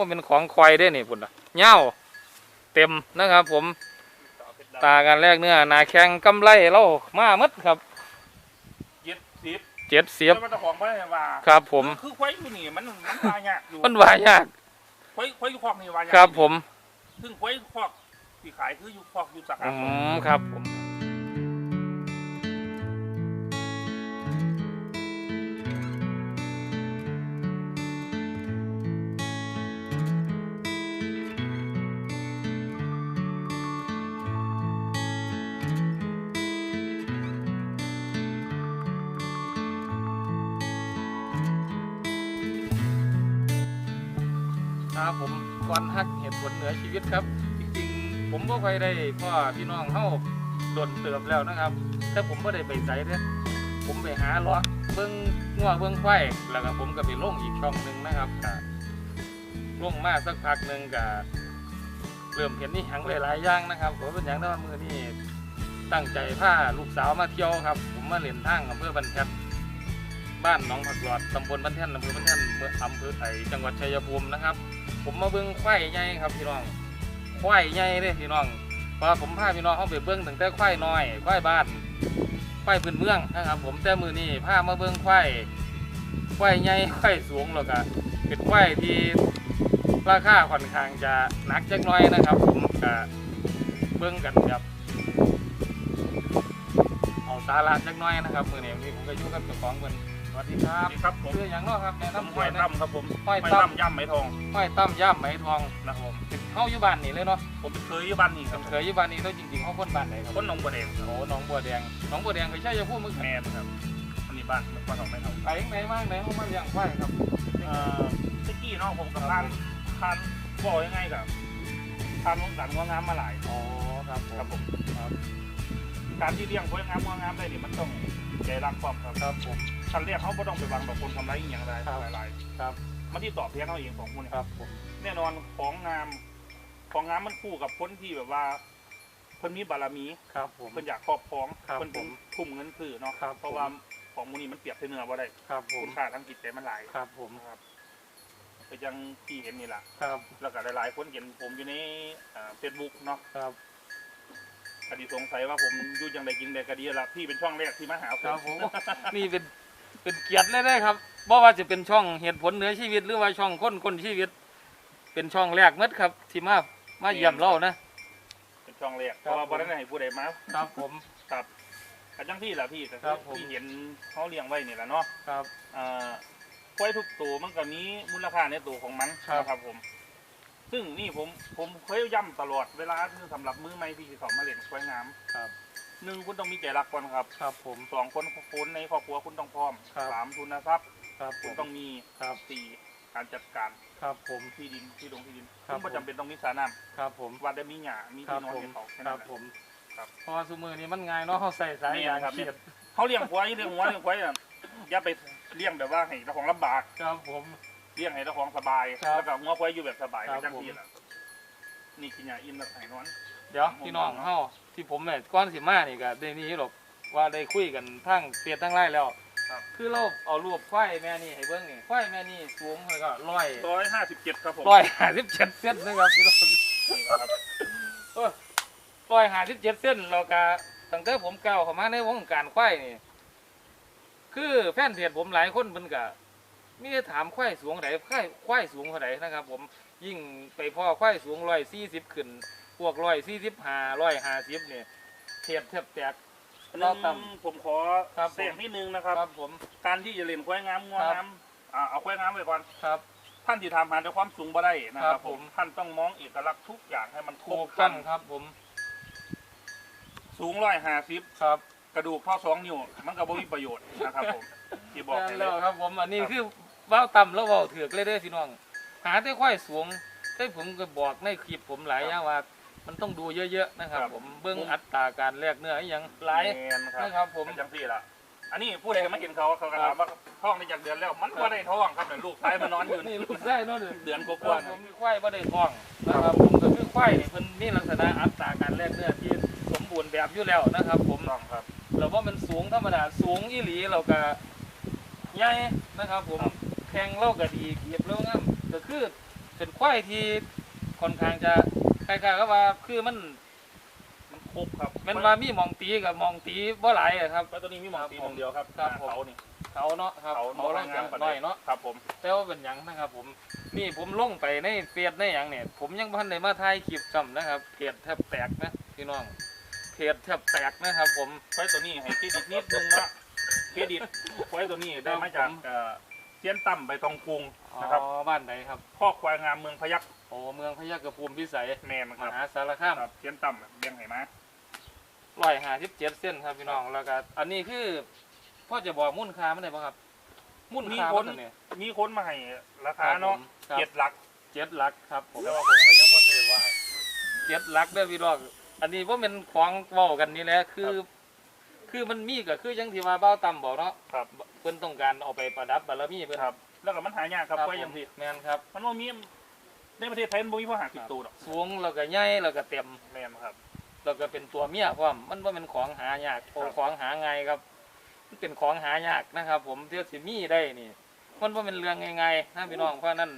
ว่าเป็นของควายได้นี่พุ่นนะเง่าเต็มนะครับ ผมตากันแรกเนื้อหนาแข้งกำไรเรามาหมดครับเจ็ดสิบเจ็ดเสียบแล้วมันเจะของไม่ได้ว่าครับ ผมคือควายอยู่นี่มันมันวายากอยู่มันวายากควายควายอยู่คอกนี่วายากครับผมซึ่งควายคอกที่ขายคืออยู่คอกอยู่สักอืมครับผม ก่อนฮักเหตุผลเหนือชีวิตครับ จริงๆ ผมก็เคยได้พ่อพี่น้องเข้าโดนเติบแล้วนะครับแต่ผมไม่ได้ไปใส่เนี่ยผมไปหาลาะเบิ้งงัวเบิ้งควายแล้วก็ผมก็ไปลงอีกช่องหนึ่งนะครับก็ลงมาสักพักหนึ่งก็เริ่มเห็นนี่หังหลายๆอย่างนะครับผมเป็นอย่างนั้นว่ามือนี่ตั้งใจพาลูกสาวมาเที่ยวครับ ผมมาเล่นทางอำเภอบันแค บ้านหนองผักหลอดตำบลบ้านแท่นอำเภอบ้านแท่นเมืองอำเภอไทยจังหวัดชัยภูมินะครับ ผมมาเบิ้งควายใหญ่ครับพี่น้องควายใหญ่เลยพี่น้องพราะผมพาพี่น้องเขาไปเบิ้งตั้งแต่ควายน้อยควายบ้านควายพื้นเมืองนะครับ ผมแต่มือนี้พามาเบิ้งควายควายใหญ่ควายสูงแล้วก็เป็นควายที่ราคาค่อนข้างจะหนักจักหน้อยนะครับ ผมก็เบิ้งกันครับเอาสาระจักหน้อยนะครับมือนี้ผมก็ยู่งกับเจ้าของเพิ่น สวัสดีครับนี่ครับผมชื่ออย่างเนาะครับแนะผมนำหตัวอยหนะตั้มครับผมห้อยหอยตั้ตั้มมย่ำไหมทองห้อยตั้มย่ำไหมทองนะครับผมเข้าอยู่บ้านนี่เลยเนาะผมเคยอยู่บ้านนี่ครับเคยอยู่บ้านนี้แล้วจริงๆเขาคนบ้านไหนครับคนหนองบัวแดงครับโอ้หนองบัวแดงหนองบัวแดงไปใช่ยาพูดมึงแมนครับอันนี้บ้านบ้านของแม่ทองไปยังไหนมากไหนเขามาเลี้ยงควายครับเอ่อตะกี้เนาะผมกับร้านทานบอกยังไงกับทานลงสันงวงามมาหลายอ๋อครับครับผมครับการที่เลี้ยงงวงามงวงามได้นี่มันต้องใจรักความครับครับผม คันเรียกเขาไม่ต้องไปวางต่อคนทำไรอีกอย่างไรครับ หลายครับๆมันที่ตอบเพียงเขาเองของคุณครับผมแน่นอนของงามของงามมันคู่กับคนที่แบบว่าเพิ่นมีบารมีครับผม เพิ่นอยากครอบครองครับเพิ่นถึงผมทุ่มเงินซื้อเนาะครับเพราะว่าของมูนี้มันเปรียบเสเนื้อว่าได้ครับผคุมณค่าทางจิตใจมันหลายครับผมนะครับก็ยังที่เห็นนี่แหละครับแล้วก็หลายๆคนเห็นผมอยู่ในเฟซบุ๊กเนาะครับอดีสงสัยว่าผมอยู่จังใดกินใดก็ดีละพี่เป็นช่องแรกที่มาหาผครับมผม นี่เป็น เป็นเกียรติเลยนะครับเพราะว่าจะเป็นช่องเหตุผลเหนือชีวิตหรือว่าช่องคนคนชีวิต เป็นช่องแรกหมัดครับที่มามาเยี่ยมเรานะ เป็นช่องแรกเพครับราะว่าบ่ได้ให้ผู้ใดมาครับผม ครับกันจังที่ล่ะพี่แต่ครับผมที่เห็นเขาเลี้ยงไว้นี่แหละเนาะครับ อ่าควายทุกตัวมันก็มีมูลค่าในตัวของมันครับ นะครับผม ซึ่งนี่ผมผมเคยย้ำตลอดเวลาที่สำหรับมือใหม่ที่สิเขามาเล่นควายงามครับ หนึ่งคุณต้องมีใจรักก่อนครับครับผมสองคนคุณในครอบครัวคุณต้องพร้อมครับสามทุนทรัพย์ครับผคุณมต้องมีครับสี่การจัดการครับผมที่ดินที่ลงที่ดินครับคุณประจำเป็นต้องมีสระน้ครับผมำวัดได้มีหญ้ามีครัที่บนอนผมให้เขาแค่ครันั้บนแหละผมครับเพราะว่าสมือนี้มันง่ายเนาะเขาใส่สายนี่ยางครับเขียดเขาเลี้ยงควายเลี้ยงวัวเลี้ยงควายอะอย่าไปเลี้ยงแบบว่าให้เจ้าของลำบากครับผมเลี้ยงให้เจ้าของสบายครับแล้วก็งัวควายอยู่แบบสบายครับจังผมที่ละนี่กินยาอินแบบไหนนอน เดี๋ยวพี่น้องเฮาที่ผมเนี่ยก้อนสิมานี่ก็ได้นี่หรอกว่าได้คุยกันทั้งเฟียทั้งไล่แล้วครับ คือเราเอารูปควายแม่นี่ให้เบิ่งนี่ควายแม่นี่สูงเท่าไหร่ก็ร้อยร้อยห้าสิบเจ็ดครับผมร้อยห้าสิบเจ็ดเซนนะครับพี่น้องนี่ครับร้อยห้าสิบเจ็ดเซนเราก็ตั้งแต่ผมก้าวเข้ามาในวงการควายนี่ คือแฟนเพจผมหลายคนเพิ่นก็มีแต่ถามควายสูงเท่าไหร่ควายควายสูงเท่าไหร่นะครับ ผมยิ่งไปพ่อควายสูงร้อยสี่สิบขึ้น พวกร้อยสี่สิบห้าร้อยห้าสิบเนี่ยเทียบเทียบแตกหนึ่งต่ผมขอครับผม เสียงนิดนึงนะครับ ครับผม การที่จะเล่นควายงามงัวครับ งามอ่าเอาควายงามไว้ก่อน ครับ ท่านที่ทำหาด้วยความสูงบ่ได้นะคครัรับบผผม ม ท่านต้องมองเอกลักษณ์ทุกอย่างให้มันครถูบกครัต้อนงครับผมสูงร้อยห้าสิบครับกระดูกเท่าสองนิ้วมันก็บ่มีประโยชน์นะครับผมที่บอกนั่ให้นเลแล้ยวครับผมอันนี้คือเว้าต่ำแล้วเว้าถือกเลยเด้อพี่น้อง หาแต่ควายสูงแต่ผมก็บอกในคลิปผมหลายอย่างว่า มันต้องดูเยอะๆนะครับ ผมเบื้องอัตราการแลกเนื้ออหย่างหลายแม่นครับนะครับ ผม เป็นจังซี่ล่ะ อันนี้ผู้ใดไม่เห็นเขาเขาก็ถามว่าท้องได้จากเดือนแล้ว มันก็ได้ท้องครับเนี่ยลูกชายมันนอนอยู่นี่ลูกได้เนาะเด้อเดือนกคว่ารับผมมีควายบ่ได้ท้องนะครับผมก็คือควายนี่เพิ่นมีลักษณะอัตราการแลกเนื้อที่สมบูรณ์แบบอยู่แล้วนะครับ ผมๆต้องครับ เราว่ามันสูงธรรมดาสูงอีหลีเราก็ใหญ่นะครับ ผมครับ แข่งเราก็ดีเก็บแล้วงามก็คือเป็นควายที่ค่อนข้างจะค ล้ายๆกับว่าคือมันมันครบครับแมันว่ามีหมองตีกับหมองตีบ่หลายอะครับ แล้วตัวนี้มีหมองตีหมองเดียวครับครับอ่าผมเขานี่ เขาเนาะครับเขาเขาเราจะปน้อยเนาะครับผมแต่ว่าเป็นหยังนะครับผมนี่ผมลงไปในเฟซในหยังเนี่ย ผมยังพันได้มาถ่ายคลิปซ้ำนะครับเพจแทบแตกนะพี่น้องเพจแทบแตกนะครับ ผมไว้ตัวนี้ให้เครดิตนิดนึงนะเครดิตไว้ตัวนี้ได้มาจากเอ่อเจียนตั้มใบตองกรุงอ๋อนะครับบ้านไหนครับข้อควายงามเมืองพยัคฆ์ โอ้เมืองพะยากระภูมิพิสัยแมนมครับหาสารคามครับเจียนตั้มเลี้ยงไหมาร้อยห้าสิบเจ็ดเส้นครับพี่น้องแล้วก็อันนี้คือพ่อจะบอกมุ่นค่ามันได้ป่ะครับ มุ่นค่ามันเนี่ยมีคนมาให้ราคาเนาะครับเจ็ดหลักเจ็ดหลักครับผมแต่ว่าผมก็ยังพ่นเลยว่า เจ็ดหลักเด้อพี่น้องอันนี้ว่าเป็นของเว้ากันนี่แหละคือ คือมันมีก็คือยังที่ว่าเบ้าต่ำบอกเนาะครับ เพิ่นต้องการเอาไปประดับบารมีเพิ่นครับ แล้วก็มันหายากครับครับไว้ผยัมงสิแม่นครับ มันบ่มี ในประเทศไทยมันบ่มีพ่อหาสิบตัวหรอกสูงแล้วก็ใหญ่แล้วก็เต็มแมนครับแล้วก็เป็นตัวเมียพร้อมมันว่าเป็นของหายากโอ้ครับของหาง่ายครับมันเป็นของหายากนะครับ ผมเที่ยวสิมีได้นี่ มันว่าเป็นเรื่องง่ายๆนะพี่น้องเพราะนั้น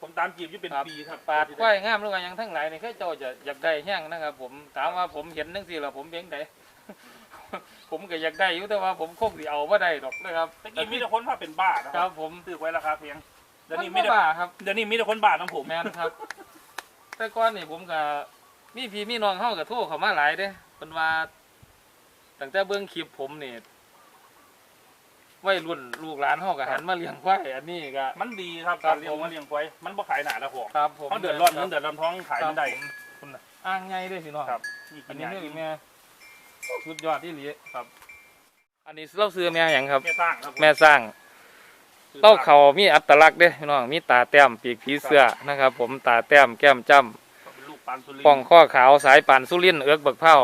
ผมตามจีบอยู่เป็นครับปีครับปาดควายงามหรือว่าหยังทั้งหลายนี่คือเจ้าจะอยากได้แห้งนะครับ ผมถามว่าผมเห็นจังซี่แล้วผมเพียงใดผมก็อยากได้อยู่แต่ว่าผมคงสิเอาบ่ได้ดอกนะครับตะกี้มีแต่คนพาเป็นบ้านะคครัรับบผมซื้อไว้ราคาเพียง เดี๋ยวมันนี้มีบ่แต่บ้าครับเดี๋ยวนี้มีแต่คนบ้าน้ำผมแม่นครับ แต่ก่อนนี่ผมก็มีพี่มีน้องเฮาก็โทรเข้ามาหลายเด้เพิ่นว่าตั้งแต่เบิ่งคลิปผมนี่วัยรุ่นลูกหลานเฮาก็หันมาเลี้ยงควายอันนี้ก็ มันดีครับครักาบรเลี้ยงมาเลี้ยงควายมันบ่ขายหนาแล้วของครับผมเขาเดือดร้อนเงินเดือดร้อนท้องขายไม่ได้ครับผมอ้างไงเด้อพี่น้อง ครับ นี่อักินนนี้ยานี่กินแม่สุดยอดที่หลีครับ อันนี้เราซื้อแม่หยังครับ แม่สร้างครับแม่สร้าง เต้าเขามีอัตลักษณ์เด้อพี่น้องมีตาแต้มปีกผีเสื้อนะครับ ผมตาแต้มแก้มจ้ำเป็นลูกปานสุรินทร์ป่องข้อขาวสายป่านสุรินทร์เอือกบักเผา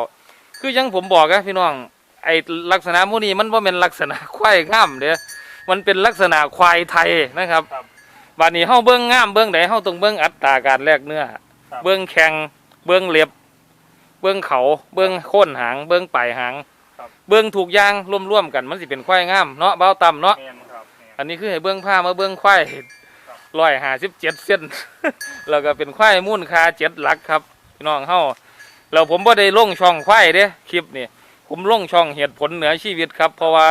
คือยังผมบอกนะพี่น้องไอลักษณะหมูนี้มันว่าเป็นลักษณะควายงามเด้อมันเป็นลักษณะควายไทยนะครับครับบัดนี้เฮาเบิ่งงามเบิ่งใดเฮาต้องเบิ่งอัตราการแลกเนื้อครับเบิ่งแข้งเบิ่งเล็บ เบิ่งเขาเบิ่งโค่นหาง เบิ่งปลายหางครับเบิ่งถูกอย่างร่วมๆกันมันสิเป็นควายงามเนาะเบ้าต่ำเนาะ อันนี้คือให้เบื้องผ้ามาเบื้องควายร้อยหาสิบเจ็ดเส้น แล้วก็เป็นควายมูลค่าเจ็ดหลักครับพี่น้องเฮาแล้วผมบ่ได้ลงช่องควายเด้คลิปนี่ผมลงช่องเหตุผลเหนือชีวิตครับ เพราะว่า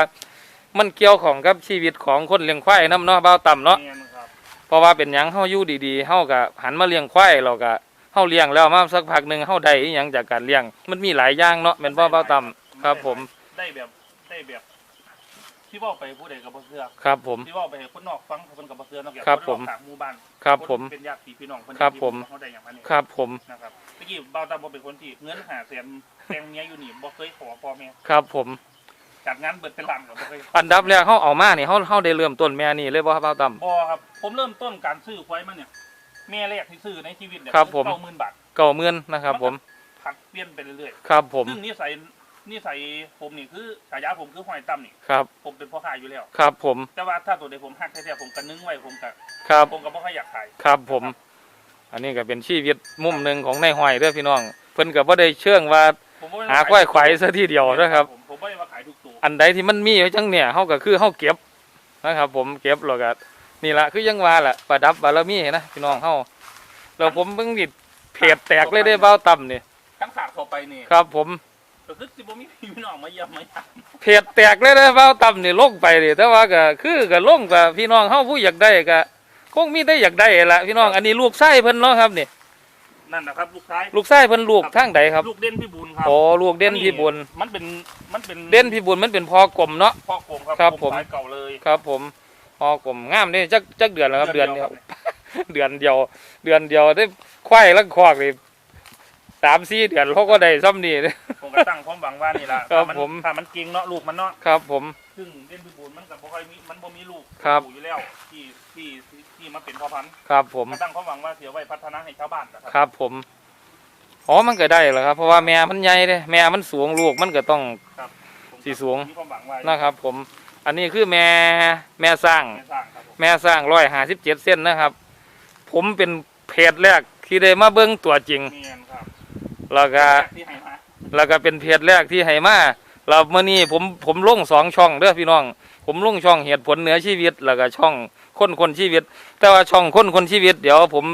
มันเกี่ยวของกับชีวิตของคนเลี้ยงควายนํเนาะเบาต่ำเนาะแม่นครับเพราะว่าเป็นหยังเฮาอยู่ดีๆเฮาก็หันมาเลี้ยงควายเราก็เฮาเลี้ยงแล้วมาสักพักหนึงเฮาได้อีหยังจากการเลี้ยง มันมีหลายอย่างเนาะแม่นบ่เบาต่ำครับ ผมได้แบบได้แบบ ที่เว่าไปผู้ใดกับบ่เสือครับผม ที่เว่าไปให้คนนอกฟังเพิ่นกับบ่เสือนอกจากครับนผม นอกจากหมู่บ้านครับผม นเป็นญาติพี่น้องเพิ่นครับผม เขาได้อย่างนั้นนี่ครับผม นะครับตะกี้บ่าวตาบ่เป็นคนที่เงินหาแสนแต่งเมียอยู่นี่บ่เคยขอพ่อแม่ครับผม จัดงานเบิดเป็นล้านก็บ่เคย อันดับแรกเขาเอามานี่เขาเขาได้เริ่มต้นแม่นี่เลยบ่ครับเบาต่บ่ครับผมเริ่มต้นการซื้อควายมาเนี่ยแม่แรกที่ซื้อในชีวิตเนี่ยครับผมเก้าหมื่นบาทำเก่าเมื่อนนะครับผมผัดเปลี่ยนไปเรื่อยครับผมๆซึ่งนิสัย นิสัยผมนี่คือฉายาผมคือหอยตั้มนี่ครับ ผมเป็นพ่อค้าอยู่แล้ว ครับผม แต่ว่าถ้าตัวใดผมหักแท้ๆผมก็นึงไว้ผมก็ครับผมก็บ่ค่อยอยากขาย ครับผม อันนี้ก็เป็นชีวิตมุมหนึ่งของนายห้อยเด้อพี่น้อง เพิ่นก็บ่ได้เชื่องว่าผมบ่ได้หาควายไขวซะทีเดียวนะครับ ผมผมบ่ได้ว่าขายทุกตัว อันใดที่มันมีไว้จังเนี่ยเฮาก็คือเฮาเก็บนะครับ ผมเก็บแล้วก็นี่ล่ะคือยังว่าล่ะประดับบารมีนะพี่น้องเฮาแล้วผมเพิ่งดิเพจแตกเลยได้เบ้าต่ำนี่ทั้งขาดเข้าไปนี่ครับผม ก็คือสิบ่มีพี่น้องมาเยี่ยมมาหยามเพจแตกเลยได้เบ้าต่ำนี่ลงไปนี่แต่ว่าก็คือก็ลงกับพี่น้องเฮาผู้อยากได้ก็คงมีได้อยากได้ล่ะพี่น้องอันนี้ลูกไส้เพิ่นเนาะครับนี่นั่นนะครับ ลูกชายลูกไส้เพิ่นลูกทางใดครับลูกเด่นพี่บุญครับโอ้ลูกเด่นพี่บุญมันเป็นมันเป็นเด่นพี่บุญมันเป็นพอกลมเนาะพ่อโกงครับครับผมสายเก่าเลยครับ ผมพอกลมงามเด้จักจักเดือนแล้วครับเดือนเดียวครับเดือนเดียว เดือนเดียวได้ควายแล้วคอกเลย สามสี่เดือนเขาก็ได้ซ้ำนี่เด้ผมก็ตั้งความหวังว่านี่ล่ะครับถ้ามันผม ถ้ามันเก่งเนาะลูกมันเนาะครับผม ซึ่งเด่นพี่บุญมันก็บ่ค่อยมีมันบ่มีลูกครับ อยู่แล้วที่ที่ที่มาเป็นพ่อพันธุ์ครับผม ก็ตั้งความหวังว่าเสียไว้พัฒนาให้ชาวบ้านนะคครับรับผม อ๋อ มันก็ได้เหรอครับ เพราะว่าแม่มันใหญ่เด้แม่มันสูงลูกมันก็ต้องผมสีสูงมีความหวังไว้นะครับ ผม อันนี้คือแม่แม่สร้างแม่สร้างครับผมแม่สร้างร้อยห้าสิบเจ็ดเส้นนะครับ ผมเป็นเพจแรกที่ได้มาเบิ้งตัวจริง เมียนครับ แล้วก็ที่ให้มาแล้วก็เป็นเพจแรกที่ให้มาเราเมื่อนี้ผมผมลงสองช่องเด้อพี่น้อง ผมลงช่องเหตุผลเหนือชีวิต แล้วก็ช่องคนคนชีวิต แต่ว่าช่องคนคนชีวิต เดี๋ยวผม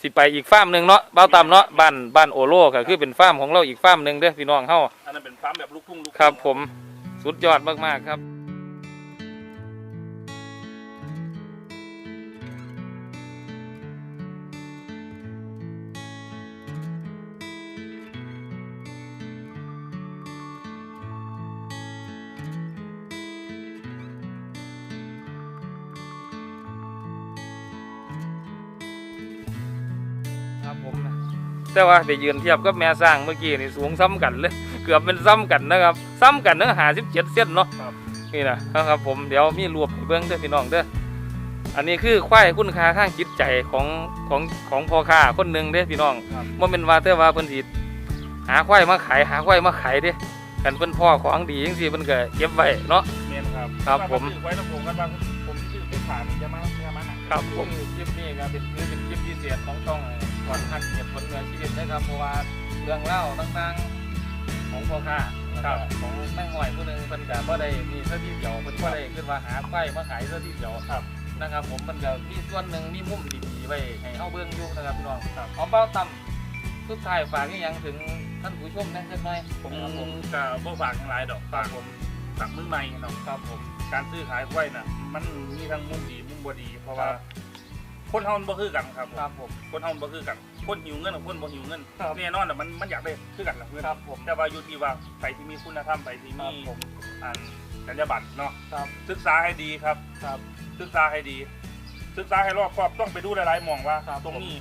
สิไปอีกฟาร์มหนึ่งเนาะเบ้าตามเนาะบ้านบ้านโอโลก็คือเป็นฟาร์มของเราอีกฟาร์มหนึ่งเด้อพี่น้องเฮาอันนั้นเป็นฟาร์มแบบลูกทุ่งลูกทุ่ง ครับผมสุดยอดมากๆครับครับ แต่ว่าได้ยืนเทียบกับแม่สร้างเมื่อกี้นี่สูงซ้ำกันเลย เกือบเป็นซ้ำกันนะครับ ซ้ำกันเนื้อหาสิบเจ็ดเส้นเนาะครับนี่นะครับผมเดี๋ยวมีรวบให้เบิ้งเด้อพี่น้องเด้ออันนี้คือควายคุณค่าข้างจิตใจของของของพ่อค้าคนหนึ่งเด้อพี่น้องครับว่าเป็นว่าแต่ว่าเพิ่นสิหาควายมาขายหาควายมาขายเด้กันเพิ่นพ่อของดีจังซี่เพิ่นก็เก็บไว้เนาะเมนครับครับผมซื้อไว้แล้วผมกันว่าผมชื่อเป็นผ่านจะมาจะมาหนักครับผมคลิปนี้ก็เป็นคือเป็นคลิปพิเศษของช่อง ก่อนหักเหตุผลเงินชีวิตนะครับเพราะว่าเรื่องเล่าต่างๆของพ่อค้าแล้วก็ของแม่งหอยผู้หนึงเพิ่นก็บ่ได้มีเท่าที่เดียวเพิ่นบ่ได้ขึ้นว่าหาควายมาขายเท่าที่เดียวครับนะครับ ผมมันก็มีส่วนหนึ่งมีมุมดีๆไว้ให้เฮาเบิ่งอยู่นะครับพี่น้องครับเอาเป้าต่ำสุดท้ายฝากอีหยังถึงท่านผู้ชมนะจักหน่อยผมนะครับผมก็บ่ฝากทั้งหลายดอกฝากผมฝากมือใหม่เนาะครับผมการซื้อขายกล้วยน่ะ มันมีทั้งมุมดีมุมบ่ดี เพราะว่า ครับคนเฮามันบ่คือกันครับผมครับผม คนเฮามันบ่คือกัน คนหิวเงินกับคนบ่หิวเงินครับแน่นอนน่ะมันมันอยากได้คือกันล่ะเพื่อนครับผม แต่ว่าอยู่ที่ว่าใครที่มีคุณธรรมใครที่ครัมีบผมอันจรรยาบรรณเนาะครับศึกษาให้ดีครับ ครับ ศึกษาให้ดี ศึกษาให้รอบครอบต้องไปดูหลายๆหมองว่า ครับตรงนี้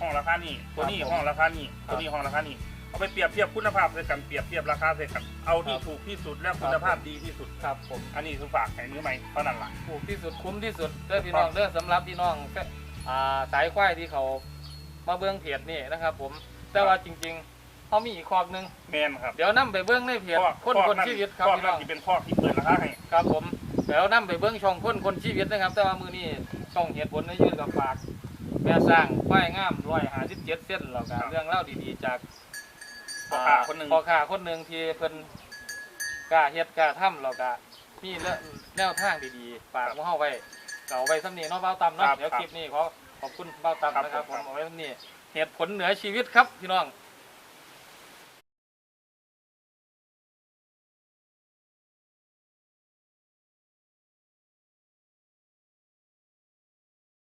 ห้องราคานี้ตัวนี้ครับผมห้องราคานี้ครับตัวนี้ห้องราคานี้เอาไปเปรียบเทียบคุณภาพใส่กันเปรียบเทียบราคาใส่กันเอาที่ครับ ถูกที่สุดและคุณภาพดีที่สุด ครับผมอันนี้คือฝากให้มือใหม่เท่านั้นล่ะ ถูกที่สุดคุ้มที่สุดเด้อพี่น้องเด้อสำหรับพี่น้องก็ อ่าสายควายที่เขามาเบื้องเพจนี่นะครับ ผม แต่ว่าจริงๆเขามีอีกคอกหนึง แมนครับเดี๋ยวนํไปเบื้องในเพจคนคนชีวิตครับข้อพี่นั้น้นองที่เป็นข้อที่เปิดราคาให้ครับผมเดี๋ยวนํไปเบื้องช่องคนคนชีวิตนะครับ แต่ว่ามือนี้ช่องเหตุผลในยืนกับฝากแม่สร้างควายงามร้อยหาสิบเจ็ดเส้นแล้วก็เรื่องเล่าดีๆจาก พ่อค้าคนหนึ่ง พ่อค้าคนหนึ่งที่เพิ่นกล้าเฮ็ดกล้าทำแล้วก็มีเรื่องแนวทางดีๆฝากมาเฮาไว้ก็ เอาไว้สำนีเนาะเบ้าตำเนาะเดี๋ยวคลิปนี้ขอขอบคุณเบ้าตำนะครับผมเอาไว้สำนีเหตุผลเหนือชีวิตครับพี่น้อง